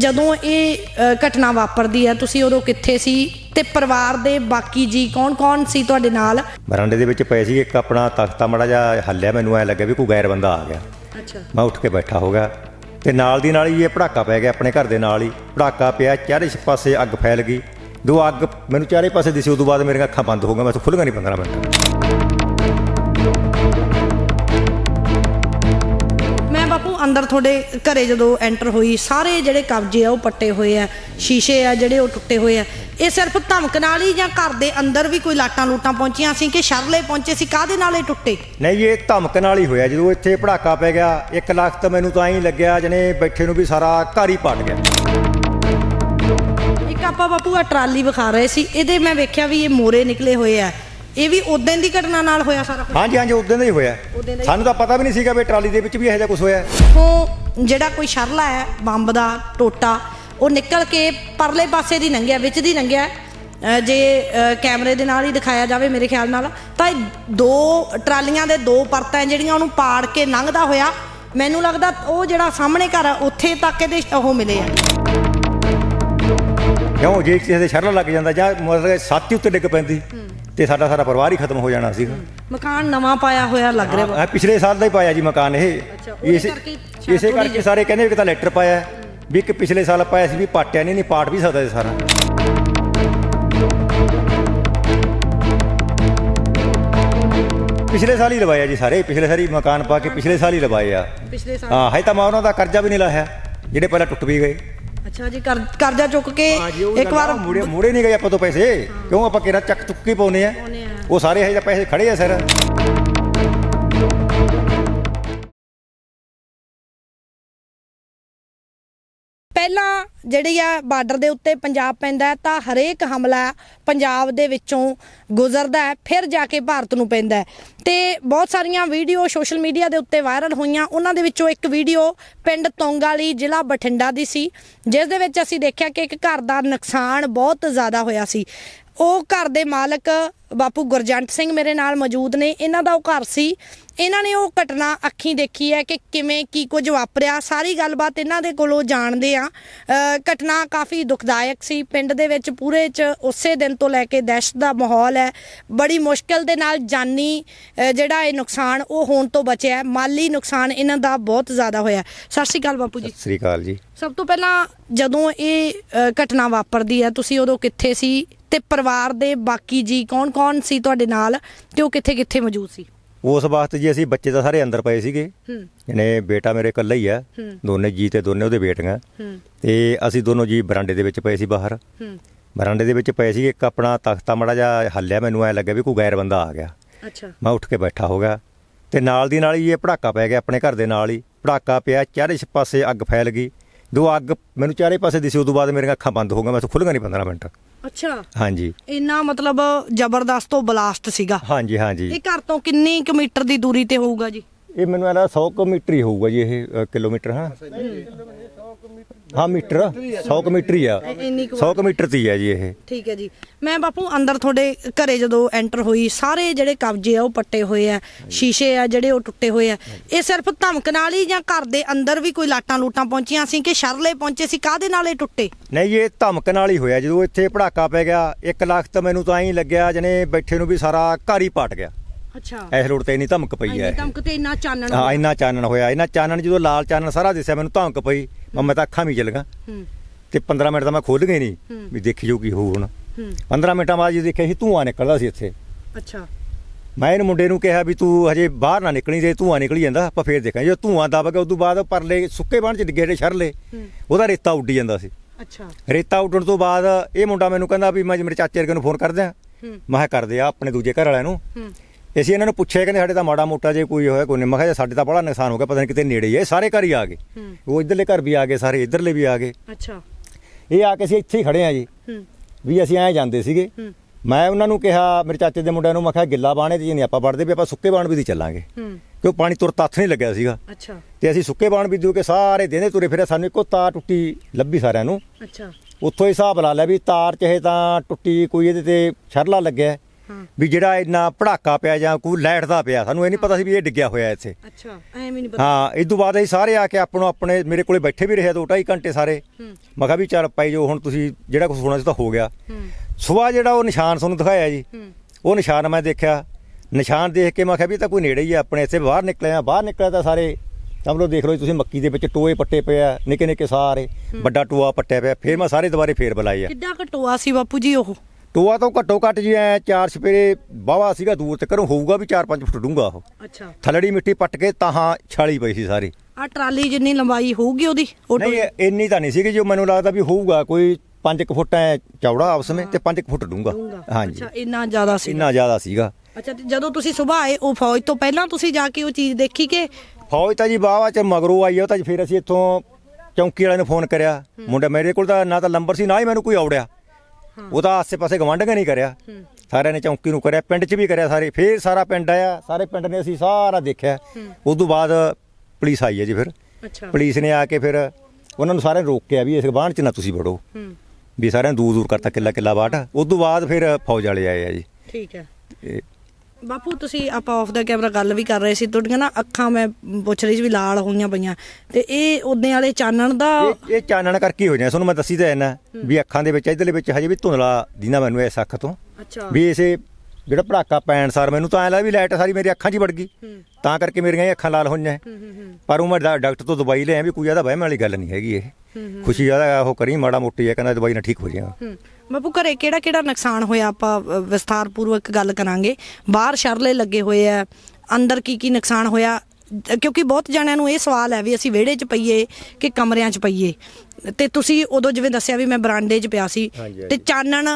ਜਦੋਂ ਇਹ ਘਟਨਾ ਵਾਪਰਦੀ ਹੈ ਤੁਸੀਂ ਉਦੋਂ ਕਿੱਥੇ ਸੀ ਤੇ ਪਰਿਵਾਰ ਦੇ ਬਾਕੀ ਜੀ ਕੌਣ-ਕੌਣ ਸੀ ਤੁਹਾਡੇ ਨਾਲ? ਬਰਾਂਡੇ ਦੇ ਵਿੱਚ ਪਏ ਸੀ ਇੱਕ ਆਪਣਾ ਤਖਤਾ ਮੜਾ ਜਿਹਾ ਹੱਲਿਆ ਮੈਨੂੰ ਐ ਲੱਗਿਆ ਵੀ ਕੋਈ ਗੈਰ ਬੰਦਾ ਆ ਗਿਆ। ਅੱਛਾ। ਮੈਂ ਉੱਠ ਕੇ ਬੈਠਾ ਹੋ ਗਿਆ ਤੇ ਨਾਲ ਦੀ ਨਾਲ ਹੀ ਇਹ ਪੜਾਕਾ ਪੈ ਗਿਆ ਆਪਣੇ ਘਰ ਦੇ ਨਾਲ ਹੀ। ਪੜਾਕਾ ਪਿਆ ਚਾਰੇ ਪਾਸੇ ਅੱਗ ਫੈਲ ਗਈ। ਦੋ ਅੱਗ ਮੈਨੂੰ ਚਾਰੇ ਪਾਸੇ ਦਿਸੀ ਉਦੋਂ ਬਾਅਦ ਮੇਰੀਆਂ ਅੱਖਾਂ ਬੰਦ ਹੋ ਗਈਆਂ ਮੈਂ ਤਾਂ ਖੁੱਲ੍ਹੀਆਂ ਨਹੀਂ 15 ਮਿੰਟ। ਅੰਦਰ ਤੁਹਾਡੇ ਘਰੇ ਜਦੋਂ ਐਂਟਰ ਹੋਈ ਸਾਰੇ ਜਿਹੜੇ ਕਬਜੇ ਆ ਉਹ ਪੱਟੇ ਹੋਏ ਆ ਸ਼ੀਸ਼ੇ ਆ ਜਿਹੜੇ ਉਹ ਟੁੱਟੇ ਹੋਏ ਆ। ਇਹ ਸਿਰਫ ਧਮਕ ਨਾਲ ਹੀ ਜਾਂ ਘਰ ਦੇ ਅੰਦਰ ਵੀ ਕੋਈ ਲਾਟਾਂ ਲੂਟਾਂ ਪਹੁੰਚੀਆਂ ਸੀ ਕਿ ਸ਼ਰਲੇ ਪਹੁੰਚੇ ਸੀ? ਕਾਦੇ ਨਾਲ ਇਹ ਟੁੱਟੇ? ਨਹੀਂ ਇਹ ਧਮਕ ਨਾਲ ਹੀ ਹੋਇਆ। ਜਦੋਂ ਇੱਥੇ ਪੜਾਕਾ ਪੈ ਗਿਆ 1 ਲੱਖ ਤਾਂ ਮੈਨੂੰ ਤਾਂ ਐਂ ਲੱਗਿਆ ਜਨੇ ਬੈਠੇ ਨੂੰ ਵੀ ਸਾਰਾ ਘਰ ਹੀ ਪਟ ਗਿਆ। ਇੱਕ ਆਪਾਂ ਬਾਪੂ ਆ ਟਰਾਲੀ ਵਿਖਾ ਰਹੇ ਸੀ। ਇਹਦੇ ਮੈਂ ਵੇਖਿਆ ਵੀ ਇਹ ਮੋਰੇ ਨਿਕਲੇ ਹੋਏ ਆ। ਇਹ ਵੀ ਉਦੋਂ ਦੀ ਘਟਨਾ ਨਾਲ ਹੋਇਆ ਸਾਰਾ ਕੁਝ ਹਾਂਜੀ ਹਾਂਜੀ ਉਦੋਂ ਦਾ ਹੀ ਹੋਇਆ। ਉਦੋਂ ਦਾ ਹੀ- ਸਾਨੂੰ ਤਾਂ ਪਤਾ ਵੀ ਨਹੀਂ ਸੀਗਾ ਵੀ ਟਰਾਲੀ ਦੇ ਵਿੱਚ ਵੀ ਇਹੋ ਜਿਹਾ ਕੁਝ ਹੋਇਆ। ਉਹ ਜਿਹੜਾ ਕੋਈ ਸ਼ਰਲਾ ਹੈ ਬੰਬ ਦਾ ਟੋਟਾ ਉਹ ਨਿਕਲ ਕੇ ਪਰਲੇ ਪਾਸੇ ਦੀ ਲੰਘਿਆ ਵਿੱਚ ਦੀ ਲੰਘਿਆ ਅ, ਜੇ ਅ, ਕੈਮਰੇ ਦੇ ਨਾਲ ਹੀ ਦਿਖਾਇਆ ਜਾਵੇ ਮੇਰੇ ਖਿਆਲ ਨਾਲ ਤਾਂ ਇਹ ਦੋ ਟਰਾਲੀਆਂ ਦੇ ਦੋ ਪਰਤਾਂ ਜਿਹੜੀਆਂ ਉਹਨੂੰ ਪਾੜ ਕੇ ਲੰਘਦਾ ਹੋਇਆ ਮੈਨੂੰ ਲੱਗਦਾ ਉਹ ਜਿਹੜਾ ਸਾਹਮਣੇ ਘਰ ਆ ਉੱਥੇ ਤੱਕ ਇਹਦੇ ਉਹ ਮਿਲੇ ਆ। ਕਿਉਂ? ਜੇ ਕਿਸੇ ਦੇ ਸ਼ਰਲਾ ਲੱਗ ਜਾਂਦਾ ਜਾਂ ਮਤਲਬ ਸਾਥੀ ਉੱਤੇ ਡਿੱਗ ਪੈਂਦੀ। ਤੇ ਸਾਡਾ ਸਾਰਾ ਪਰਿਵਾਰ ਹੀ ਖਤਮ ਹੋ ਜਾਣਾ ਸੀਗਾ। ਮਕਾਨ ਨਵਾਂ ਪਾਇਆ ਹੋਇਆ ਲੱਗ ਰਿਹਾ ਪਿਛਲੇ ਸਾਲ ਦਾ ਹੀ ਪਾਇਆ ਜੀ ਮਕਾਨ ਇਹ। ਇਸੇ ਕਰਕੇ ਇਸੇ ਸਾਰੇ ਕਹਿੰਦੇ ਵੀ ਕਿਤਾ ਲੈਟਰ ਪਾਇਆ ਵੀ ਇੱਕ ਪਿਛਲੇ ਸਾਲ ਪਾਇਆ ਸੀ ਵੀ ਪਾਟਿਆ ਨਹੀਂ ਨਹੀਂ ਪਾਟ ਵੀ ਸਕਦਾ ਸੀ ਸਾਰਾ। ਪਿਛਲੇ ਸਾਲ ਹੀ ਲਵਾਇਆ ਜੀ ਸਾਰੇ ਪਿਛਲੇ ਸਾਲ ਹੀ ਮਕਾਨ ਪਾ ਕੇ ਪਿਛਲੇ ਸਾਲ ਹੀ ਲਵਾਏ ਆ ਪਿਛਲੇ ਸਾਲ। ਹਾਂ ਹੈ ਤਾਂ ਮੈਂ ਉਹਨਾਂ ਦਾ ਕਰਜ਼ਾ ਵੀ ਨਹੀਂ ਲਾਇਆ ਜਿਹੜੇ ਪਹਿਲਾਂ ਟੁੱਟ ਵੀ ਗਏ। ਅੱਛਾ ਜੀ ਕਰ- ਕਰਜ਼ਾ ਚੁੱਕ ਕੇ ਇੱਕ ਵਾਰ ਮੁੜੇ ਮੁੜੇ ਨਹੀਂ ਗਏ ਆਪਾਂ ਤੋਂ ਪੈਸੇ। ਕਿਉਂ ਆਪਾਂ ਕਿਹੜਾ ਚੱਕ ਚੁੱਕੀ ਪਾਉਨੇ ਆ? ਪਾਉਂਦੇ ਆ। ਉਹ ਸਾਰੇ ਇਹ ਜਿਹੇ ਪੈਸੇ ਖੜੇ ਆ ਸਰ। ਪਹਿਲਾਂ ਜਿਹੜੀ ਆ ਬਾਰਡਰ ਦੇ ਉੱਤੇ ਪੰਜਾਬ ਪੈਂਦਾ ਤਾਂ ਹਰੇਕ ਹਮਲਾ ਪੰਜਾਬ ਦੇ ਵਿੱਚੋਂ ਗੁਜ਼ਰਦਾ ਹੈ, ਫਿਰ ਜਾ ਕੇ ਭਾਰਤ ਨੂੰ ਪੈਂਦਾ ਹੈ। ਤੇ ਬਹੁਤ ਸਾਰੀਆਂ ਵੀਡੀਓ ਸੋਸ਼ਲ ਮੀਡੀਆ ਦੇ ਉੱਤੇ ਵਾਇਰਲ ਹੋਈਆਂ, ਉਹਨਾਂ ਦੇ ਵਿੱਚੋਂ ਇੱਕ ਵੀਡੀਓ ਪਿੰਡ ਤੋਂਗਾਲੀ ਜ਼ਿਲ੍ਹਾ ਬਠਿੰਡਾ ਦੀ ਸੀ, ਜਿਸ ਦੇ ਵਿੱਚ ਅਸੀਂ ਦੇਖਿਆ ਕਿ ਇੱਕ ਘਰ ਦਾ ਨੁਕਸਾਨ ਬਹੁਤ ਜ਼ਿਆਦਾ ਹੋਇਆ ਸੀ। ਉਹ ਘਰ ਦੇ ਮਾਲਕ ਬਾਪੂ ਗੁਰਜੰਟ ਸਿੰਘ ਮੇਰੇ ਨਾਲ ਮੌਜੂਦ ਨੇ, ਇਹਨਾਂ ਦਾ ਉਹ ਘਰ ਸੀ। ਇਹਨਾਂ ਨੇ ਉਹ ਘਟਨਾ ਅੱਖੀਂ ਦੇਖੀ ਹੈ ਕਿ ਕਿਵੇਂ ਕੀ ਕੁਝ ਵਾਪਰਿਆ। ਸਾਰੀ ਗੱਲਬਾਤ ਇਹਨਾਂ ਦੇ ਕੋਲੋਂ ਜਾਣਦੇ ਆ ਘਟਨਾ ਕਾਫੀ ਦੁਖਦਾਇਕ ਸੀ। ਪਿੰਡ ਦੇ ਵਿੱਚ ਪੂਰੇ ਚ ਉਸੇ ਦਿਨ ਤੋਂ ਲੈ ਕੇ ਦਹਿਸ਼ਤ ਦਾ ਮਾਹੌਲ ਹੈ। ਬੜੀ ਮੁਸ਼ਕਲ ਦੇ ਨਾਲ ਜਾਨੀ ਅ, ਜਿਹੜਾ ਇਹ ਨੁਕਸਾਨ ਉਹ ਹੋਣ ਤੋਂ ਬਚਿਆ ਹੈ। ਮਾਲੀ ਨੁਕਸਾਨ ਇਹਨਾਂ ਦਾ ਬਹੁਤ ਜ਼ਿਆਦਾ ਹੋਇਆ ਸਤਿ ਸ਼੍ਰੀ ਅਕਾਲ ਬਾਪੂ ਜੀ। ਸਤਿ ਸ੍ਰੀ ਅਕਾਲ ਜੀ। ਸਭ ਤੋਂ ਪਹਿਲਾਂ ਜਦੋਂ ਇਹ ਅ, ਘਟਨਾ ਵਾਪਰਦੀ ਹੈ ਤੁਸੀਂ ਉਦੋਂ ਕਿੱਥੇ ਸੀ ਤੇ ਪਰਿਵਾਰ ਦੇ ਬਾਕੀ ਜੀ ਕੌਣ-ਕੌਣ ਸੀ ਤੁਹਾਡੇ ਨਾਲ ਤੇ ਉਹ ਕਿੱਥੇ-ਕਿੱਥੇ ਮੌਜੂਦ ਸੀ? ਉਸ ਵਕਤ ਜੀ ਅਸੀਂ ਬੱਚੇ ਤਾਂ ਸਾਰੇ ਅੰਦਰ ਪਏ ਸੀਗੇ। ਜਨੇ ਬੇਟਾ ਮੇਰੇ ਇਕੱਲਾ ਹੀ ਆ। ਦੋਨੇ ਜੀ ਤੇ ਦੋਨੇ ਉਹਦੇ ਬੇਟੀਆਂ। ਤੇ ਅਸੀਂ ਦੋਨੋਂ ਜੀ ਬਰਾਂਡੇ ਦੇ ਵਿੱਚ ਪਏ ਸੀ ਬਾਹਰ। ਬਰਾਂਡੇ ਦੇ ਵਿੱਚ ਪਏ ਸੀ ਇੱਕ ਆਪਣਾ ਤਖਤਾ ਮੜਾ ਜਿਹਾ ਹੱਲਿਆ ਮੈਨੂੰ ਐ ਲੱਗਿਆ ਵੀ ਕੋਈ ਗੈਰ ਬੰਦਾ ਆ ਗਿਆ। ਅੱਛਾ। ਮੈਂ ਉੱਠ ਕੇ ਬੈਠਾ ਹੋ ਗਿਆ। ਤੇ ਨਾਲ ਦੀ ਨਾਲ ਹੀ ਇਹ ਪੜਾਕਾ ਪੈ ਗਿਆ ਆਪਣੇ ਘਰ ਦੇ ਨਾਲ ਹੀ। ਪੜਾਕਾ ਪਿਆ ਚਾਰੇ ਪਾਸੇ ਅੱਗ ਫੈਲ ਗਈ। ਦੋ ਅੱਗ ਮੈਨੂੰ ਚਾਰੇ ਪਾਸੇ ਦਿਸੀ ਉਦੋਂ ਬਾਅਦ ਮੇਰੀਆਂ ਅੱਖਾਂ ਬੰਦ ਹੋ ਗਈਆਂ। ਮੈਂ ਤਾਂ ਖੁੱਲ੍ਹੀਆਂ ਨਹੀਂ 15 ਮਿੰਟ? ਅੱਛਾ। ਹਾਂਜੀ। ਇੰਨਾ ਮਤਲਬ ਜ਼ਬਰਦਸਤ ਉਹ ਬਲਾਸਟ ਸੀਗਾ। ਹਾਂਜੀ ਹਾਂਜੀ। ਇਹ ਘਰ ਤੋਂ ਕਿੰਨੀ ਕੁ ਮੀਟਰ ਦੀ ਦੂਰੀ ਤੇ ਹੋਊਗਾ ਜੀ? ਇਹ ਮੈਨੂੰ ਇਹਦਾ 100 ਕਿਲੋਮੀਟਰ ਹੀ ਹੋਊਗਾ ਜੀ ਇਹ ਅ, ਕਿਲੋਮੀਟਰ ਹਾਂ। ਹਾਂ ਮੀਟਰ 100 ਕਿਲੋਮੀਟਰ ਹੀ ਆ। ਇੰਨੀ ਕੁ 100 ਕਿਲੋਮੀਟਰ ਤੇ ਹੀ ਆ ਜੀ ਇਹ। ਠੀਕ ਹੈ ਜੀ। ਮੈਂ ਬਾਪੂ ਅੰਦਰ ਤੁਹਾਡੇ ਘਰੇ ਜਦੋਂ ਐਂਟਰ ਹੋਈ ਸਾਰੇ ਜਿਹੜੇ ਕਬਜੇ ਆ ਉਹ ਪੱਟੇ ਹੋਏ ਆ ਸ਼ੀਸ਼ੇ ਆ ਜਿਹੜੇ ਉਹ ਟੁੱਟੇ ਹੋਏ ਆ। ਇਹ ਸਿਰਫ ਧਮਕ ਨਾਲ ਹੀ ਜਾਂ ਘਰ ਦੇ ਅੰਦਰ ਵੀ ਕੋਈ ਲਾਟਾਂ ਲੂਟਾਂ ਪਹੁੰਚੀਆਂ ਸੀ ਕਿ ਸ਼ਰਲੇ ਪਹੁੰਚੇ ਸੀ? ਕਾਦੇ ਨਾਲ ਇਹ ਟੁੱਟੇ? ਨਹੀਂ ਇਹ ਧਮਕ ਨਾਲ ਹੀ ਹੋਇਆ। ਜਦੋਂ ਇੱਥੇ ਪੜਾਕਾ ਪੈ ਗਿਆ 1 ਲੱਖ ਤਾਂ ਮੈਨੂੰ ਤਾਂ ਐਂ ਲੱਗਿਆ ਜਨੇ ਬੈਠੇ ਨੂੰ ਵੀ ਸਾਰਾ ਘਰ ਹੀ ਪਟ ਗਿਆ। ਅੱਛਾ। ਇਸ ਰੋਡ ਤੇ ਇੰਨੀ ਧਮਕ ਪਈ ਇੰਨੀ ਹੈ ਧਮਕ ਤੇ ਇੰਨਾ ਚਾਨਣ ਹਾਂ ਇੰਨਾ ਚਾਨਣ ਹੋਇਆ। ਇੰਨਾ ਚਾਨਣ ਜਦੋਂ ਲਾਲ ਚਾਨਣ ਸਾਰਾ ਦਿਸਿਆ ਮੈਨੂੰ ਧਮਕ ਪਈ। ਮੈਂ ਮੈਂ ਤਾਂ ਅੱਖਾਂ ਵੀ ਚਲ ਗਾ ਹੂੰ। ਤੇ 15 ਮਿੰਟ ਤਾਂ ਮੈਂ ਖੋਲ ਗਈ ਨਹੀਂ ਹੂੰ। ਵੀ ਦੇਖੀ ਜੋ ਕੀ ਹੋਊ ਹੁਣ। ਹੂੰ। 15 ਮਿੰਟਾਂ ਬਾਅਦ ਜੀ ਦੇਖਿਆ ਸੀ ਧੂਆਂ ਨਿਕਲਦਾ ਸੀ ਇੱਥੇ। ਅੱਛਾ। ਮੈਂ ਇਹਨੂੰ ਮੁੰਡੇ ਨੂੰ ਕਿਹਾ ਵੀ ਤੂੰ ਹਜੇ ਬਾਹਰ ਨਾ ਨਿਕਲੀ ਜੇ ਧੂਆਂ ਨਿਕਲੀ ਜਾਂਦਾ ਆਪਾਂ ਫੇਰ ਦੇਖਾਂਗੇ। ਜੇ ਧੂਆਂ ਦਬ ਗਿਆ ਉਦੋਂ ਬਾਅਦ ਪਰਲੇ ਸੁੱਕੇ ਬਣ ਚ ਡਿੱਗੇ ਜਿਹੜੇ ਛਰਲੇ ਹੂੰ। ਉਹਦਾ ਰੇਤਾ ਉੱਡੀ ਜਾਂਦਾ ਸੀ। ਅੱਛਾ। ਰੇਤਾ ਉੱਡਣ ਤੋਂ ਬਾਅਦ ਇਹ ਮੁੰਡਾ ਮੈਨੂੰ ਕਹਿੰਦਾ ਵੀ ਮੈਂ ਮੇਰੇ ਚਾਚੇ ਵਰਗੇ ਨੂੰ ਫੋਨ ਕਰ ਦਿਆਂ ਹੂੰ। ਮੈਂ ਕਿਹਾ ਕਰਦੇ ਆ ਆਪਣੇ ਦੂਜੇ ਘਰ ਵਾਲਿਆਂ ਨੂੰ। ਹੂੰ। ਅਸੀਂ ਇਹਨਾਂ ਨੂੰ ਪੁੱਛਿਆ ਕਹਿੰਦੇ ਸਾਡੇ ਤਾਂ ਮਾੜਾ ਮੋਟਾ ਜੇ ਕੋਈ ਹੋਇਆ ਕੋਈ ਨਹੀਂ। ਮੈਂ ਕਿਹਾ ਜੀ ਸਾਡੇ ਤਾਂ ਬੜਾ ਨੁਕਸਾਨ ਹੋ ਗਿਆ ਪਤਾ ਨਹੀਂ ਕਿਤੇ ਨੇੜੇ ਹੀ ਹੈ ਇਹ ਸਾਰੇ ਘਰ ਹੀ ਆ ਗਏ। ਹੂੰ। ਉਹ ਇਧਰਲੇ ਘਰ ਵੀ ਆ ਗਏ ਸਾਰੇ ਇਧਰਲੇ ਵੀ ਆ ਗਏ। ਅੱਛਾ। ਇਹ ਆ ਕੇ ਅਸੀਂ ਇੱਥੇ ਹੀ ਖੜੇ ਆ ਜੀ। ਹੂੰ। ਵੀ ਅਸੀਂ ਐਂ ਜਾਂਦੇ ਸੀਗੇ। ਹੂੰ। ਮੈਂ ਉਹਨਾਂ ਨੂੰ ਕਿਹਾ ਮੇਰੇ ਚਾਚੇ ਦੇ ਮੁੰਡਿਆਂ ਨੂੰ ਮੈਂ ਕਿਹਾ ਗਿੱਲਾ ਬਾਣੇ ਤੇ ਜੀ ਨਹੀਂ ਆਪਾਂ ਵੜਦੇ ਵੀ ਆਪਾਂ ਸੁੱਕੇ ਬਾਣ ਵੀ ਦੀ ਚੱਲਾਂਗੇ। ਹੂੰ। ਕਿਉਂ? ਪਾਣੀ ਤੁਰ ਤੱਥ ਨਹੀਂ ਲੱਗਿਆ ਸੀਗਾ। ਅੱਛਾ। ਤੇ ਅਸੀਂ ਸੁੱਕੇ ਬਾਣ ਵੀ ਦੂ ਕੇ ਸਾਰੇ ਦਿਨੇ ਤੁਰੇ ਫਿਰੇ ਸਾਨੂੰ ਇੱਕੋ ਤਾਰ ਟੁੱਟੀ ਲੱਭੀ ਸਾਰਿਆਂ ਨੂੰ। ਅੱਛਾ। ਉੱਥੋਂ ਹੀ ਹਿਸਾਬ ਲਾ ਲਿਆ ਵੀ ਤਾਰ ਚਾਹੇ ਤਾਂ ਟੁੱਟੀ ਕੋਈ ਇਹਦੇ ਤੇ ਛਰਲਾ ਲੱਗਿਆ। ਵੀ ਜਿਹੜਾ ਇੰਨਾ ਪੜਾਕਾ ਪਿਆ ਜਾਂ ਕੋਈ ਲਾਈਟ ਦਾ ਪਿਆ ਸਾਨੂੰ ਇਹ ਨਹੀਂ ਪਤਾ ਸੀ ਵੀ ਇਹ ਡਿੱਗਿਆ ਹੋਇਆ ਇੱਥੇ। ਅੱਛਾ ਐਵੇਂ ਨਹੀਂ ਪਤਾ। ਹਾਂ ਇਸ ਤੋਂ ਬਾਅਦ ਅਸੀਂ ਸਾਰੇ ਆ ਕੇ ਆਪਣੋ ਆਪਣੇ ਮੇਰੇ ਕੋਲੇ ਬੈਠੇ ਵੀ ਰਹੇ ਦੋ ਢਾਈ ਘੰਟੇ ਸਾਰੇ। ਮੈਂ ਕਿਹਾ ਵੀ ਚੱਲ ਪਾਈ ਜੋ ਹੁਣ ਤੁਸੀਂ ਜਿਹੜਾ ਕੁਝ ਹੋਣਾ ਸੀ ਤਾਂ ਹੋ ਗਿਆ। ਸਵੇਰ ਜਿਹੜਾ ਉਹ ਨਿਸ਼ਾਨ ਤੁਹਾਨੂੰ ਦਿਖਾਇਆ ਜੀ। ਉਹ ਨਿਸ਼ਾਨ ਮੈਂ ਦੇਖਿਆ। ਨਿਸ਼ਾਨ ਦੇਖ ਕੇ ਮੈਂ ਕਿਹਾ ਵੀ ਇਹ ਤਾਂ ਕੋਈ ਨੇੜੇ ਹੀ ਆ ਆਪਣੇ ਇੱਥੇ ਬਾਹਰ ਨਿਕਲੇ ਆ ਬਾਹਰ ਨਿਕਲਿਆ ਤਾਂ ਸਾਰੇ। ਸਭ ਲੋ ਦੇਖ ਲਓ ਤੁਸੀਂ ਮੱਕੀ ਦੇ ਵਿੱਚ ਟੋਏ ਪੱਟੇ ਪਏ ਆ ਨਿੱਕੇ ਨਿੱਕੇ ਸਾਰੇ ਵੱਡਾ ਟੋਆ ਪੱਟਿਆ ਪਿਆ ਫਿਰ ਮੈਂ ਸਾਰੇ ਦੁਬਾਰੇ ਫੇਰ ਬੁਲਾਏ ਆ। ਕਿੱਡਾ ਘਟੋਆ ਸੀ ਬਾਪੂ ਜੀ ਉਹ? ਟੋਆ ਤੋਂ ਘੱਟੋ ਘੱਟ ਜੀ ਐ ਚਾਰ ਛਪੇਰੇ ਵਾਹਵਾ ਸੀਗਾ ਦੂਰ ਤੇ ਘਰੋਂ ਹੋਊਗਾ ਵੀ 4-5 ਫੁੱਟ ਡੂੰਗਾ ਉਹ। ਅੱਛਾ। ਥਲੜੀ ਮਿੱਟੀ ਪੱਟ ਕੇ ਤਾਹਾਂ ਛਾਲੀ ਪਈ ਸੀ ਸਾਰੀ। ਆ ਟਰਾਲੀ ਜਿੰਨੀ ਲੰਬਾਈ ਹੋਊਗੀ ਉਹਦੀ? ਉਹ ਨਹੀਂ ਇਹ ਇੰਨੀ ਤਾਂ ਨਹੀਂ ਸੀਗੀ ਜੋ ਮੈਨੂੰ ਲੱਗਦਾ ਵੀ ਹੋਊਗਾ ਕੋਈ 5 ਫੁੱਟ ਐ ਚੌੜਾ ਆਪਸ ਵਿੱਚ ਤੇ 5 ਫੁੱਟ ਡੂੰਗਾ। ਹਾਂਜੀ। ਅੱਛਾ ਇੰਨਾ ਜ਼ਿਆਦਾ ਸੀ ਇੰਨਾ ਜ਼ਿਆਦਾ ਸੀਗਾ। ਅੱਛਾ ਤੇ ਜਦੋਂ ਤੁਸੀਂ ਸਵੇਰ ਆਏ ਉਹ ਫੌਜ ਤੋਂ ਪਹਿਲਾਂ ਤੁਸੀਂ ਜਾ ਕੇ ਉਹ ਚੀਜ਼ ਦੇਖੀ ਕਿ? ਫੌਜ ਤਾਂ ਜੀ ਬਾਵਾ ਚ ਮਗਰੋਂ ਆਈ ਆ ਉਹ ਤਾਂ ਜੀ ਫਿਰ ਅਸੀਂ ਇੱਥੋਂ ਚੌਂਕੀ ਵਾਲਿਆਂ ਨੂੰ ਫੋਨ ਕਰਿਆ। ਮੁੰਡਾ ਮੇਰੇ ਕੋਲ ਤਾਂ ਨਾ ਤਾਂ ਨੰਬਰ ਸੀ ਨਾ ਹੀ ਮੈਨੂੰ ਕੋਈ ਆਉੜਿਆ ਉਹ ਤਾਂ ਆਸੇ-ਪਾਸੇ ਗਵੰਡਗਾ ਨਹੀਂ ਕਰਿਆ। ਸਾਰਿਆਂ ਨੇ ਚੌਂਕੀ ਨੂੰ ਕਰਿਆ ਪਿੰਡ 'ਚ ਵੀ ਕਰਿਆ ਸਾਰੇ। ਫੇਰ ਸਾਰਾ ਪਿੰਡ ਆਇਆ ਸਾਰੇ ਪਿੰਡ ਨੇ ਅਸੀਂ ਸਾਰਾ ਦੇਖਿਆ। ਉਸ ਤੋਂ ਬਾਅਦ ਪੁਲਿਸ ਆਈ ਹੈ ਜੀ ਫਿਰ। ਅੱਛਾ। ਪੁਲਿਸ ਨੇ ਆ ਕੇ ਫਿਰ ਉਹਨਾਂ ਨੂੰ ਸਾਰਿਆਂ ਰੋਕਿਆ ਵੀ ਇਸ ਗਵਾਂਢ 'ਚ ਨਾ ਤੁਸੀਂ ਵੜੋ। ਵੀ ਸਾਰਿਆਂ ਦੂਰ ਦੂਰ ਕਰਤਾ ਕਿੱਲਾ ਕਿੱਲਾ ਬਾਟ ਉਸ ਤੋਂ ਬਾਅਦ ਫਿਰ ਫੌਜ ਵਾਲੇ ਆਏ ਆ ਜੀ। ਠੀਕ ਹੈ। ਬਾਪੂ ਤੁਸੀਂ ਆਪਾਂ ਆਫ ਦਾ ਕੈਮਰਾ ਗੱਲ ਵੀ ਕਰ ਰਹੇ ਸੀ ਤੁਹਾਡੀਆਂ ਨਾ ਅੱਖਾਂ ਮੈਂ ਪੁੱਛ ਰਹੀ ਸੀ ਵੀ ਲਾਲ ਹੋਈਆਂ ਪਈਆਂ। ਤੇ ਇਹ ਉਹਦੇ ਵਾਲੇ ਚਾਨਣ ਦਾ ਇਹ ਇਹ ਚਾਨਣ ਕਰਕੇ ਹੋ ਜਾਣਾ ਤੁਹਾਨੂੰ ਮੈਂ ਦੱਸੀ ਤਾਂ ਐਨਾ ਵੀ ਅੱਖਾਂ ਦੇ ਵਿੱਚ ਇਧਰਲੇ ਵਿੱਚ ਹਜੇ ਵੀ ਧੁੰਦਲਾ ਦਿਨਾ ਮੈਨੂੰ ਇਸ ਅੱਖ ਤੋਂ। ਅੱਛਾ। ਵੀ ਇਸੇ ਜਿਹੜਾ ਭੜਾਕਾ ਪੈਣ ਸਾਰ ਮੈਨੂੰ ਤਾਂ ਐ ਲੱਗਾ ਵੀ ਲਾਈਟ ਸਾਰੀ ਮੇਰੀ ਅੱਖਾਂ 'ਚ ਹੀ ਵੜ ਗਈ। ਤਾਂ ਕਰਕੇ ਮੇਰੀਆਂ ਇਹ ਅੱਖਾਂ ਲਾਲ ਹੋਈਆਂ। ਪਰ ਉਹ ਮੈਂ ਡਾਕਟਰ ਤੋਂ ਦਵਾਈ ਲਿਆ ਵੀ ਕੋਈ ਜ਼ਿਆਦਾ ਵਹਿਮ ਵਾਲੀ ਗੱਲ ਨਹੀਂ ਹੈਗੀ ਇਹ। ਖੁਸ਼ੀ ਜ਼ਿਆਦਾ ਉਹ ਕਰੀ ਮਾੜਾ ਮੋਟੀ ਹੈ ਕਹਿੰਦਾ ਦਵਾਈ ਨਾਲ ਠੀਕ ਹੋ ਜਾਏਗਾ ਬਾਪੂ ਘਰੇ ਕਿਹੜਾ ਕਿਹੜਾ ਨੁਕਸਾਨ ਹੋਇਆ ਆਪਾਂ ਅ, ਵਿਸਥਾਰਪੂਰਵਕ ਗੱਲ ਕਰਾਂਗੇ। ਬਾਹਰ ਸ਼ਰਲੇ ਲੱਗੇ ਹੋਏ ਆ ਅੰਦਰ ਕੀ ਕੀ ਨੁਕਸਾਨ ਹੋਇਆ? ਅ, ਕਿਉਂਕਿ ਬਹੁਤ ਜਣਿਆਂ ਨੂੰ ਇਹ ਸਵਾਲ ਹੈ ਵੀ ਅਸੀਂ ਵਿਹੜੇ 'ਚ ਪਈਏ ਕਿ ਕਮਰਿਆਂ 'ਚ ਪਈਏ? ਤੇ ਤੁਸੀਂ ਉਦੋਂ ਜਿਵੇਂ ਦੱਸਿਆ ਵੀ ਮੈਂ ਬਰਾਂਡੇ 'ਚ ਪਿਆ ਸੀ ਹਾਂਜੀ, ਤੇ ਚਾਨਣ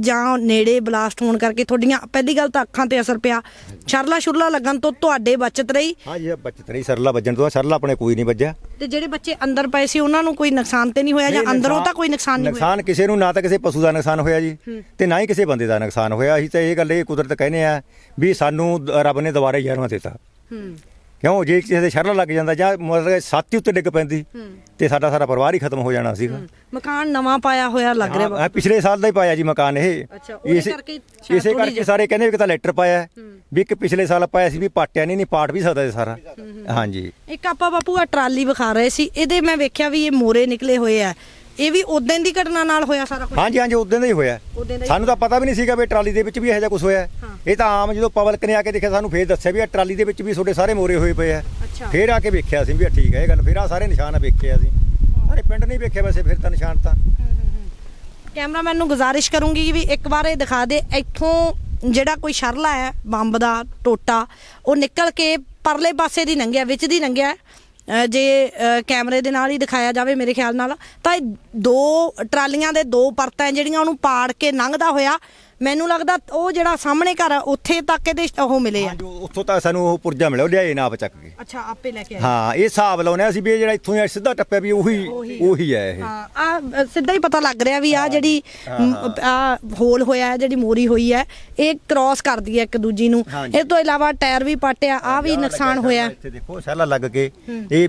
ਜਾਂ ਨੇੜੇ ਬਲਾਸਟ ਹੋਣ ਕਰਕੇ ਤੁਹਾਡੀਆਂ ਪਹਿਲੀ ਗੱਲ ਤਾਂ ਅੱਖਾਂ ਤੇ ਅਸਰ ਪਿਆ। ਸ਼ਰਲਾ ਸ਼ੁਰਲਾ ਲੱਗਣ ਤੋਂ ਤੁਹਾਡੇ ਬਚਤ ਰਹੀ। ਹਾਂ ਜੀ ਬਚਤ ਨਹੀਂ ਸਰਲਾ ਵੱਜਣ ਤੋਂ ਸਰਲਾ ਆਪਣੇ ਕੋਈ ਨਹੀਂ ਵੱਜਿਆ। ਤੇ ਜਿਹੜੇ ਬੱਚੇ ਅੰਦਰ ਪਏ ਸੀ ਉਹਨਾਂ ਨੂੰ ਕੋਈ ਨੁਕਸਾਨ ਤੇ ਨਹੀਂ ਹੋਇਆ ਜਾਂ ਅੰਦਰੋਂ ਤਾਂ ਕੋਈ ਨੁਕਸਾਨ ਨਹੀਂ ਹੋਇਆ? ਨੁਕਸਾਨ ਕਿਸੇ ਨੂੰ ਨਾ ਤਾਂ ਕਿਸੇ ਪਸ਼ੂ ਦਾ ਨੁਕਸਾਨ ਹੋਇਆ ਜੀ ਤੇ ਨਾ ਹੀ ਕਿਸੇ ਬੰਦੇ ਦਾ ਨੁਕਸਾਨ ਹੋਇਆ। ਅਸੀਂ ਤਾਂ ਇਹ ਗੱਲ ਇਹ ਕੁਦਰਤ ਕਹਿੰਦੇ ਆ ਵੀ ਸਾਨੂੰ ਰੱਬ ਨੇ ਦੁਬਾਰੇ ਗਿਆਰਵਾਂ ਦਿੱਤਾ। ਹੂੰ। ਕਿਉਂ ਜੇ ਕਿਸੇ ਦੇ ਸ਼ਰਲਾ ਲੱਗ ਜਾਂਦਾ ਜਾਂ ਮਤਲਬ ਸਾਥੀ ਉੱਤੇ ਡਿੱਗ ਪੈਂਦੀ ਤੇ ਸਾਡਾ ਸਾਰਾ ਪਰਿਵਾਰ ਹੀ ਖਤਮ ਹੋ ਜਾਣਾ ਸੀਗਾ ਮਕਾਨ ਨਵਾਂ ਪਾਇਆ ਹੋਇਆ ਲੱਗ ਰਿਹਾ ਹਾਂ, ਪਿਛਲੇ ਸਾਲ ਦਾ ਹੀ ਪਾਇਆ ਜੀ ਮਕਾਨ ਇਹ। ਇਸੇ- ਕਰਕੇ ਇਸੇ ਸਾਰੇ ਕਹਿੰਦੇ ਵੀ ਤਾਂ ਲੈਟਰ ਪਾਇਆ ਵੀ ਇੱਕ ਪਿਛਲੇ ਸਾਲ ਪਾਇਆ ਸੀ ਵੀ ਪਾਟਿਆ ਨਹੀਂ ਨਹੀਂ ਪਾਟ ਵੀ ਸਕਦਾ ਸਾਰਾ। ਹਾਂਜੀ। ਇੱਕ ਆਪਾਂ ਬਾਪੂ ਆ ਟਰਾਲੀ ਵਿਖਾ ਰਹੇ ਸੀ ਇਹਦੇ ਮੈਂ ਵੇਖਿਆ ਵੀ ਇਹ ਮੋਰੇ ਨਿਕਲੇ ਹੋਏ ਆ। ਇਹ ਵੀ ਉਦੋਂ ਦੀ ਘਟਨਾ ਨਾਲ ਹੋਇਆ ਸਾਰਾ ਕੁਝ ਹਾਂਜੀ ਹਾਂਜੀ ਉਦੋਂ ਦਾ ਹੀ ਹੋਇਆ। ਉਦੋਂ ਦਾ ਹੀ- ਸਾਨੂੰ ਤਾਂ ਪਤਾ ਵੀ ਨਹੀਂ ਸੀਗਾ ਵੀ ਟਰਾਲੀ ਦੇ ਵਿੱਚ ਵੀ ਇਹੋ ਜਿਹਾ ਕੁਝ ਹੋਇਆ। ਇਹ ਤਾਂ ਆਮ ਜਦੋਂ ਪਬਲਿਕ ਨੇ ਆ ਕੇ ਦੇਖਿਆ ਸਾਨੂੰ ਫੇਰ ਦੱਸਿਆ ਵੀ ਇਹ ਟਰਾਲੀ ਦੇ ਵਿੱਚ ਵੀ ਤੁਹਾਡੇ ਸਾਰੇ ਮੋਰੇ ਹੋਏ ਪਏ ਆ। ਫੇਰ ਆ ਕੇ ਵੇਖਿਆ ਸੀ ਵੀ ਠੀਕ ਹੈ ਇਹ ਗੱਲ ਫੇਰ ਆ ਸਾਰੇ ਨਿਸ਼ਾਨ ਵੇਖੇ ਅਸੀਂ। ਸਾਰੇ ਪਿੰਡ ਨਹੀਂ ਵੇਖਿਆ ਵੈਸੇ ਫਿਰ ਤਾਂ ਨਿਸ਼ਾਨ ਤਾਂ। ਕੈਮਰਾਮੈਨ ਨੂੰ ਗੁਜ਼ਾਰਿਸ਼ ਕਰੂੰਗੀ ਵੀ ਇੱਕ ਵਾਰ ਇਹ ਦਿਖਾ ਦੇ ਇੱਥੋਂ ਜਿਹੜਾ ਕੋਈ ਸ਼ਰਲਾ ਹੈ ਬੰਬ ਦਾ ਟੋਟਾ ਉਹ ਨਿਕਲ ਕੇ ਪਰਲੇ ਪਾਸੇ ਦੀ ਲੰਘਿਆ ਵਿੱਚ ਦੀ ਲੰਘਿਆ ਜੇ ਕੈਮਰੇ ਦੇ ਨਾਲ ਹੀ ਦਿਖਾਇਆ ਜਾਵੇ ਮੇਰੇ ਖਿਆਲ ਨਾਲ, ਤਾਂ ਇਹ ਦੋ ਟਰਾਲੀਆਂ ਦੇ ਦੋ ਪਰਤਾਂ ਜਿਹੜੀਆਂ ਉਹਨੂੰ ਪਾੜ ਕੇ ਲੰਘਦਾ ਹੋਇਆ ਮੈਨੂੰ ਲੱਗਦਾ ਉਹ ਜਿਹੜਾ ਸਾਹਮਣੇ ਘਰ ਆ ਉੱਥੇ ਤੱਕ ਇਹਦੇ ਉਹ ਮਿਲੇ ਆ। ਹਾਂਜੀ, ਉੱਥੋਂ ਤਾਂ ਸਾਨੂੰ ਉਹ ਪੁਰਜਾ ਮਿਲਿਆ ਉਹ ਲਿਆਏ ਨਾ ਚੱਕ ਕੇ। ਅੱਛਾ ਆਪੇ ਲੈ ਕੇ ਹਾਂ ਇਹ ਹਿਸਾਬ ਲਾਉਨੇ ਅਸੀਂ ਵੀ ਇਹ ਜਿਹੜਾ ਇੱਥੋਂ ਹੀ ਸਿੱਧਾ ਟੱਪਿਆ ਵੀ ਉਹੀ ਉਹੀ ਹੈ ਇਹ। ਹਾਂ ਆ ਸਿੱਧਾ ਹੀ ਪਤਾ ਲੱਗ ਰਿਹਾ ਵੀ ਆ ਜਿਹੜੀ ਆ ਹੋਲ ਹੋਇਆ ਹੈ ਜਿਹੜੀ ਮੋਰੀ ਹੋਈ ਹੈ ਇਹ ਕ੍ਰਾਸ ਕਰਦੀ ਹੈ ਇੱਕ ਦੂਜੀ ਨੂੰ। ਇਹ ਤੋਂ ਇਲਾਵਾ ਟਾਇਰ ਵੀ ਪਾਟਿਆ ਆ ਵੀ ਨੁਕਸਾਨ ਹੋਇਆ। ਇੱਥੇ ਦੇਖੋ ਸੈਲਾ ਲੱਗ ਕੇ। ਇਹ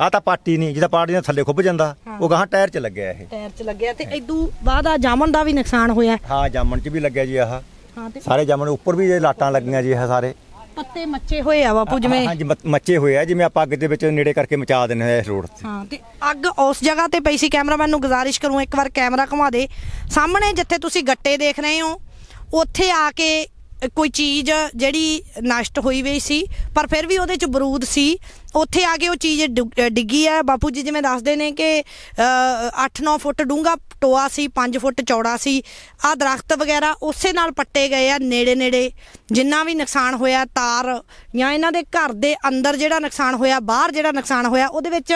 ਆ ਤਾਂ ਪਾਟੀ ਨਹੀਂ ਜਿਹਦਾ ਪਾਟੀ ਦੇ ਥੱਲੇ ਖੁੱਭ ਜਾਂਦਾ ਉਹ ਗਾਹਾਂ ਟਾਇਰ 'ਚ ਲੱਗਿਆ ਇਹ। ਟਾਇਰ 'ਚ ਲੱਗਿਆ ਤੇ ਇਦੋਂ ਬਾਅਦ ਆ ਜਾਮਨ ਦਾ ਵੀ ਨੁਕਸਾਨ ਹੋਇਆ। ਹਾਂ ਜਾਮਣ 'ਚ ਵੀ ਲੱਗਿਆ ਜੀ ਆਹ। ਹਾਂ ਤੇ ਸਾਰੇ ਜਾਮਣ ਉੱਪਰ ਵੀ ਇਹ ਲਾਟਾਂ ਲੱਗੀਆਂ ਜੀ ਇਹ ਸਾਰੇ। ਪੱਤੇ ਮੱਚੇ ਹੋਏ ਆ ਬਾਪੂ ਜਿਵੇਂ। ਹਾਂਜੀ ਮੱਚੇ ਹੋਏ ਆ ਜਿਵੇਂ ਆਪਾਂ ਅੱਗ ਦੇ ਵਿੱਚ ਨੇੜੇ ਕਰਕੇ ਮਚਾ ਦਿੰਦੇ ਆ ਇਸ ਰੋਡ ਤੇ। ਹਾਂ ਤੇ ਅੱਗ ਉਸ ਜਗ੍ਹਾ ਤੇ ਪਈ ਸੀ ਕੈਮਰਾਮੈਨ ਨੂੰ ਗੁਜ਼ਾਰਿਸ਼ ਕਰੂੰ ਇੱਕ ਵਾਰ ਕੈਮਰਾ ਘੁਮਾ ਦੇ। ਸਾਹਮਣੇ ਜਿੱਥੇ ਤੁਸੀਂ ਗੱਟੇ ਦੇਖ ਰਹੇ ਹੋ ਉੱਥੇ ਆ ਕੇ ਕੋਈ ਚੀਜ਼ ਜਿਹੜੀ ਨਸ਼ਟ ਹੋਈ ਹੋਈ ਸੀ ਪਰ ਫਿਰ ਵੀ ਉਹਦੇ ਚ ਬਰੂਦ ਸੀ ਉੱਥੇ ਆ ਕੇ ਉਹ ਚੀਜ਼ ਡੁੱਗ- ਡਿੱਗੀ ਹੈ ਬਾਪੂ ਜੀ ਜਿਵੇਂ ਦੱਸਦੇ ਨੇ ਕਿ 8-9 ਫੁੱਟ ਡੂੰਘਾ ਟੋਆ ਸੀ 5 ਫੁੱਟ ਚੌੜਾ ਸੀ। ਆ ਦਰਖਤ ਵਗੈਰਾ ਉਸੇ ਨਾਲ ਪੱਟੇ ਗਏ ਆ ਨੇੜੇ ਨੇੜੇ ਜਿੰਨਾ ਵੀ ਨੁਕਸਾਨ ਹੋਇਆ ਤਾਰ ਜਾਂ ਇਹਨਾਂ ਦੇ ਘਰ ਦੇ ਅੰਦਰ ਜਿਹੜਾ ਨੁਕਸਾਨ ਹੋਇਆ ਬਾਹਰ ਜਿਹੜਾ ਨੁਕਸਾਨ ਹੋਇਆ ਉਹਦੇ ਵਿੱਚ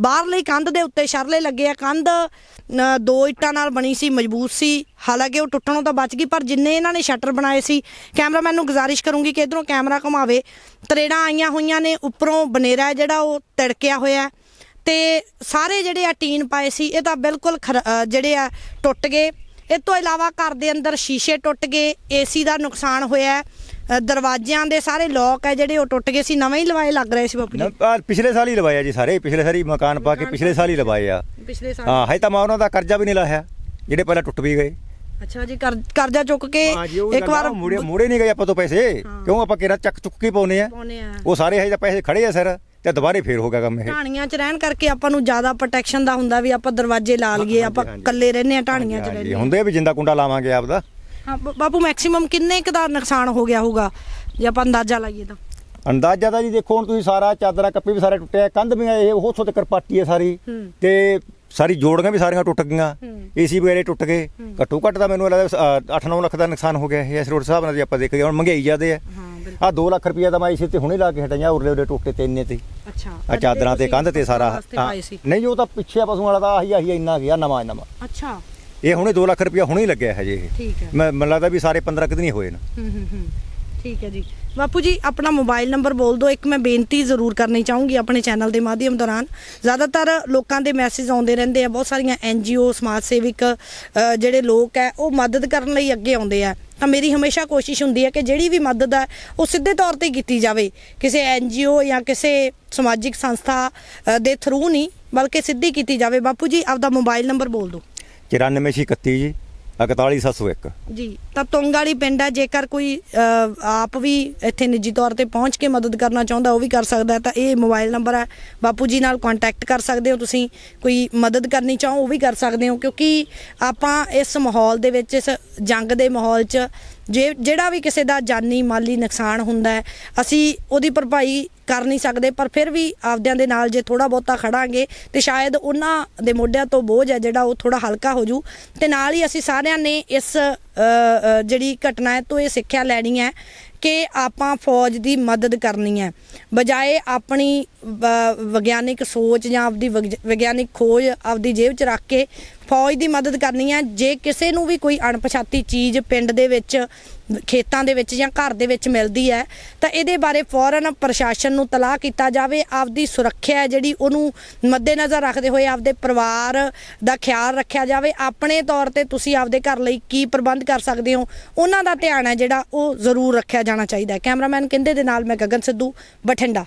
ਬਾਹਰਲੀ ਕੰਧ ਦੇ ਉੱਤੇ ਸ਼ਰਲੇ ਲੱਗੇ ਆ। ਕੰਧ ਅ, ਦੋ ਇੱਟਾਂ ਨਾਲ ਬਣੀ ਸੀ ਮਜ਼ਬੂਤ ਸੀ। ਹਾਲਾਂਕਿ ਉਹ ਟੁੱਟਣੋਂ ਤਾਂ ਬਚ ਗਈ ਪਰ ਜਿੰਨੇ ਇਹਨਾਂ ਨੇ ਸ਼ਟਰ ਬਣਾਏ ਸੀ ਕੈਮਰਾਮੈਨ ਨੂੰ ਗੁਜ਼ਾਰਿਸ਼ ਕਰੂੰਗੀ ਕਿ ਇਧਰੋਂ ਕੈਮਰਾ ਘੁਮਾਵੇ। ਤਰੇੜਾਂ ਆਈਆਂ ਹੋਈਆਂ ਨੇ ਉੱਪਰੋਂ ਬਨੇਰਾ ਹੈ ਜਿਹੜਾ ਉਹ ਤਿੜਕਿਆ ਹੋਇਆ। ਤੇ ਸਾਰੇ ਜਿਹੜੇ ਆ ਟੀਨ ਪਾਏ ਸੀ ਇਹ ਤਾਂ ਬਿਲਕੁਲ ਜਿਹੜੇ ਆ ਟੁੱਟ ਗਏ। ਇਹ ਤੋਂ ਇਲਾਵਾ ਘਰ ਦੇ ਅੰਦਰ ਸ਼ੀਸ਼ੇ ਟੁੱਟ ਗਏ ਏਸੀ ਦਾ ਨੁਕਸਾਨ ਹੋਇਆ। ਦਰਵਾਜ਼ਿਆਂ ਦੇ ਸਾਰੇ ਲੋਕ ਹੈ ਜਿਹੜੇ ਉਹ ਟੁੱਟ ਗਏ ਸੀ ਨਵੇਂ ਹੀ ਲਵਾਏ ਲੱਗ ਰਹੇ ਸੀ ਬਾਪੂ ਜੀ। ਪਿਛਲੇ ਸਾਲ ਹੀ ਲਵਾਇਆ ਜੀ ਸਾਰੇ ਪਿਛਲੇ ਸਾਲ ਹੀ ਮਕਾਨ ਪਾ ਕੇ ਪਿਛਲੇ ਸਾਲ ਹੀ ਲਵਾਏ ਆ। ਪਿਛਲੇ ਸਾਲ। ਹਾਂ ਹਜੇ ਤਾਂ ਮੈਂ ਉਹਨਾਂ ਦਾ ਕਰਜ਼ਾ ਵੀ ਨਹੀਂ ਲਾਇਆ ਜਿਹੜੇ ਪਹਿਲਾਂ ਟੁੱਟ ਵੀ ਗਏ। ਅੱਛਾ ਜੀ ਕਰ- ਕਰਜ਼ਾ ਚੁੱਕ ਕੇ ਇੱਕ ਵਾਰ ਮੋੜੇ ਮੋੜੇ ਨਹੀਂ ਗਏ ਆਪਾਂ ਤੋਂ ਪੈਸੇ। ਕਿਉਂ ਆਪਾਂ ਕਿਹੜਾ ਚੱਕ ਚੁੱਕ ਕੇ ਪਾਉਨੇ ਆ? ਪਾਉਨੇ ਆ। ਉਹ ਸਾਰੇ ਹਜੇ ਤਾਂ ਪੈਸੇ ਖੜੇ ਆ ਸਰ। ਤੇ ਦੁਬਾਰੇ ਫੇਰ ਹੋ ਗਿਆ ਕੰਮ ਇਹ। ਢਾਣੀਆਂ 'ਚ ਰਹਿਣ ਕਰਕੇ ਆਪਾਂ ਨੂੰ ਜ਼ਿਆਦਾ ਪ੍ਰੋਟੈਕਸ਼ਨ ਦਾ ਹੁੰਦਾ ਵੀ ਆਪਾਂ ਦਰਵਾਜ਼ੇ ਲਾ ਲਈਏ ਆਪਾਂ। ਇਕੱਲੇ ਰਹਿੰਦੇ ਆ ਢਾਣੀਆਂ 'ਚ ਰਹਿੰਦੇ ਹੁੰਦੇ ਆ ਵੀ ਜਿੰਦਾ ਕੁੰਡਾ ਲਾਵਾਂਗੇ ਆਪਦਾ। ਹਾਂ ਬ- ਬਾਪੂ ਮੈਕਸਿਮਮ ਕਿੰਨੇ ਕੁ ਦਾ ਨੁਕਸਾਨ ਹੋ ਗਿਆ ਹੋਊਗਾ? ਜੇ ਆਪਾਂ ਅੰਦਾਜ਼ਾ ਲਾਈਏ ਤਾਂ। ਅੰਦਾਜ਼ਾ ਤਾਂ ਜੀ ਦੇਖੋ ਹੁਣ ਤੁਸੀਂ ਸਾਰਾ ਚਾਦਰਾ ਕੱਪੀ ਵੀ ਸਾਰੇ ਟੁੱਟਿਆ ਕੰਧ ਵੀ ਇਹ ਉਹ ਉੱਥੋਂ ਤੱਕ ਪਾਟੀ ਹੈ ਸਾਰੀ। ਹੂੰ। ਤੇ ਸਾਰੀ ਜੋੜੀਆਂ ਵੀ ਸਾਰੀਆਂ ਟੁੱਟ ਗਈਆਂ। ਹੂੰ। ਏਸੀ ਵਗੈਰੇ ਟੁੱਟ ਗਏ। ਘੱਟੋ ਘੱਟ ਤਾਂ ਮੈਨੂੰ ਲੱਗਦਾ 8-9 ਲੱਖ ਦਾ ਨੁਕਸਾਨ ਹੋ ਗਿਆ ਇਹ ਇਸ ਰੋਡ ਸਾਹਿਬ ਨਾਲ ਜੇ ਆਪਾਂ ਦੇਖੀਏ ਹੁਣ ਮਹਿੰਗਾਈ ਜ਼ਿਆਦੇ ਹੈ ਹਾਂ ਬਿਲਕੁਲ। ਆ 2 ਲੱਖ ਰੁਪਇਆ ਤਾਂ ਮੈਂ ਇਸੇ ਤੇ ਹੁਣੇ ਲਾ ਕੇ ਹਟਾਈਆਂ ਉਰਲੇ ਉਰਲੇ ਟੁੱਟੇ ਤੇ ਇੰਨੇ ਤੇ। ਅੱਛਾ। ਆ ਚਾਦਰਾਂ ਤੇ ਕੰਧ ਤੇ ਸਾਰਾ ਹਾਂ। ਨਹੀਂ ਉਹ ਤਾਂ ਪਿੱਛੇ ਪਸ਼ੂਆਂ ਵਾਲਾ ਤਾਂ ਆਹੀ ਆਹੀ ਇੰਨਾ ਗਿਆ ਨਵਾਂ ਨਵਾਂ। ਅੱਛਾ। ਇਹ ਹੁਣੇ 2 ਲੱਖ ਰੁਪਇਆ ਹੁਣੇ ਹੀ ਲੱਗਿਆ ਹਜੇ ਇਹ। ਠੀਕ ਹੈ। ਮੈਂ ਮੈਨੂੰ ਲੱਗਦਾ ਵੀ ਸਾਰੇ 15 ਕੁ ਦਿਨ ਹੀ ਹੋਏ ਨੇ। ਹੂੰ ਹੂੰ ਹੂੰ। ਠੀਕ ਹੈ ਜੀ। ਬਾਪੂ ਜੀ, ਆਪਣਾ ਮੋਬਾਈਲ ਨੰਬਰ ਬੋਲ ਦਿਓ। ਇੱਕ ਮੈਂ ਬੇਨਤੀ ਜ਼ਰੂਰ ਕਰਨੀ ਚਾਹੂੰਗੀ ਆਪਣੇ ਚੈਨਲ ਦੇ ਮਾਧਿਅਮ ਦੌਰਾਨ। ਜ਼ਿਆਦਾਤਰ ਲੋਕਾਂ ਦੇ ਮੈਸੇਜ ਆਉਂਦੇ ਰਹਿੰਦੇ ਆ। ਬਹੁਤ ਸਾਰੀਆਂ ਐਨਜੀਓ ਸਮਾਜ ਸੇਵਿਕ ਜਿਹੜੇ ਲੋਕ ਹੈ ਉਹ ਮਦਦ ਕਰਨ ਲਈ ਅੱਗੇ ਆਉਂਦੇ ਆ। ਤਾਂ ਮੇਰੀ ਹਮੇਸ਼ਾ ਕੋਸ਼ਿਸ਼ ਹੁੰਦੀ ਹੈ ਕਿ ਜਿਹੜੀ ਵੀ ਮਦਦ ਹੈ ਉਹ ਸਿੱਧੇ ਤੌਰ ਤੇ ਕੀਤੀ ਜਾਵੇ। ਕਿਸੇ ਐਨਜੀਓ ਜਾਂ ਕਿਸੇ ਸਮਾਜਿਕ ਸੰਸਥਾ ਦੇ ਥਰੂ ਨਹੀਂ, ਬਲਕਿ ਸਿੱਧੀ ਕੀਤੀ ਜਾਵੇ। ਬਾਪੂ ਜੀ, ਆਪਦਾ ਮੋਬਾਈਲ ਨੰਬਰ ਬੋਲ ਦਿਓ। 9431 ਜੀ। 41701 ਜੀ ਤਾਂ ਤੁੰਗ ਵਾਲੀ ਪਿੰਡ ਹੈ ਜੇਕਰ ਕੋਈ ਅ, ਆਪ ਵੀ ਇੱਥੇ ਨਿੱਜੀ ਤੌਰ ਤੇ ਪਹੁੰਚ ਕੇ ਮਦਦ ਕਰਨਾ ਚਾਹੁੰਦਾ ਉਹ ਵੀ ਕਰ ਸਕਦਾ ਹੈ ਤਾਂ ਇਹ ਮੋਬਾਈਲ ਨੰਬਰ ਹੈ। ਬਾਪੂ ਜੀ ਨਾਲ ਕੰਟੈਕਟ ਕਰ ਸਕਦੇ ਹੋ ਤੁਸੀਂ ਕੋਈ ਮਦਦ ਕਰਨੀ ਚਾਹੋ ਉਹ ਵੀ ਕਰ ਸਕਦੇ ਹੋ ਕਿਉਂਕਿ ਆਪਾਂ ਇਸ ਮਾਹੌਲ ਦੇ ਵਿੱਚ ਇਸ ਜੰਗ ਦੇ ਮਾਹੌਲ 'ਚ ਜੇ ਜਿਹੜਾ ਵੀ ਕਿਸੇ ਦਾ ਜਾਨੀ ਮਾਲੀ ਨੁਕਸਾਨ ਹੁੰਦਾ ਹੈ, ਅਸੀਂ ਉਹਦੀ ਭਰਪਾਈ ਕਰ ਨਹੀਂ ਸਕਦੇ, ਪਰ ਫਿਰ ਵੀ ਆਪਦਿਆਂ ਦੇ ਨਾਲ ਜੇ ਥੋੜਾ ਬਹੁਤਾ ਖੜਾਂਗੇ ਤੇ ਸ਼ਾਇਦ ਉਹਨਾਂ ਦੇ ਮੋਢਿਆਂ ਤੋਂ ਬੋਝ ਹੈ ਜਿਹੜਾ ਉਹ ਥੋੜਾ ਹਲਕਾ ਹੋ ਜੂ ਤੇ ਨਾਲ ਹੀ ਅਸੀਂ ਸਾਰਿਆਂ ਨੇ ਇਸ ਜਿਹੜੀ ਘਟਨਾ ਹੈ ਤੋਂ ਇਹ ਸਿੱਖਿਆ ਲੈਣੀ ਹੈ ਕਿ ਆਪਾਂ ਫੌਜ ਦੀ ਮਦਦ ਕਰਨੀ ਹੈ। ਬਜਾਏ ਆਪਣੀ ਵਿਗਿਆਨਿਕ ਸੋਚ ਜਾਂ ਆਪਦੀ ਵਿਗ- ਵਿਗਿਆਨਿਕ ਖੋਜ ਆਪਦੀ ਜੇਬ 'ਚ ਰੱਖ ਕੇ ਫੌਜ ਦੀ ਮਦਦ ਕਰਨੀ ਹੈ ਜੇ ਕਿਸੇ ਨੂੰ ਵੀ ਕੋਈ ਅਣਪਛਾਤੀ ਚੀਜ਼ ਪਿੰਡ ਦੇ ਵਿੱਚ, ਖੇਤਾਂ ਦੇ ਵਿੱਚ ਜਾਂ ਘਰ ਦੇ ਵਿੱਚ ਮਿਲਦੀ ਹੈ, ਤਾਂ ਇਹਦੇ ਬਾਰੇ ਫੌਰਨ ਪ੍ਰਸ਼ਾਸਨ ਨੂੰ ਤਲਾਹ ਕੀਤਾ ਜਾਵੇ। ਆਪਦੀ ਸੁਰੱਖਿਆ ਜਿਹੜੀ ਉਹਨੂੰ ਮੱਦੇਨਜ਼ਰ ਰੱਖਦੇ ਹੋਏ ਆਪਦੇ ਪਰਿਵਾਰ ਦਾ ਖਿਆਲ ਰੱਖਿਆ ਜਾਵੇ। ਆਪਣੇ ਤੌਰ ਤੇ ਤੁਸੀਂ ਆਪਦੇ ਘਰ ਲਈ ਕੀ ਪ੍ਰਬੰਧ ਕਰ ਸਕਦੇ ਹੋ, ਉਹਨਾਂ ਦਾ ਧਿਆਨ ਹੈ ਜਿਹੜਾ ਉਹ ਜ਼ਰੂਰ ਰੱਖਿਆ ਜਾਣਾ ਚਾਹੀਦਾ ਹੈ। ਕੈਮਰਾਮੈਨ ਕਹਿੰਦੇ ਦੇ ਨਾਲ ਮੈਂ ਗਗਨ ਸਿੱਧੂ, ਬਠਿੰਡਾ।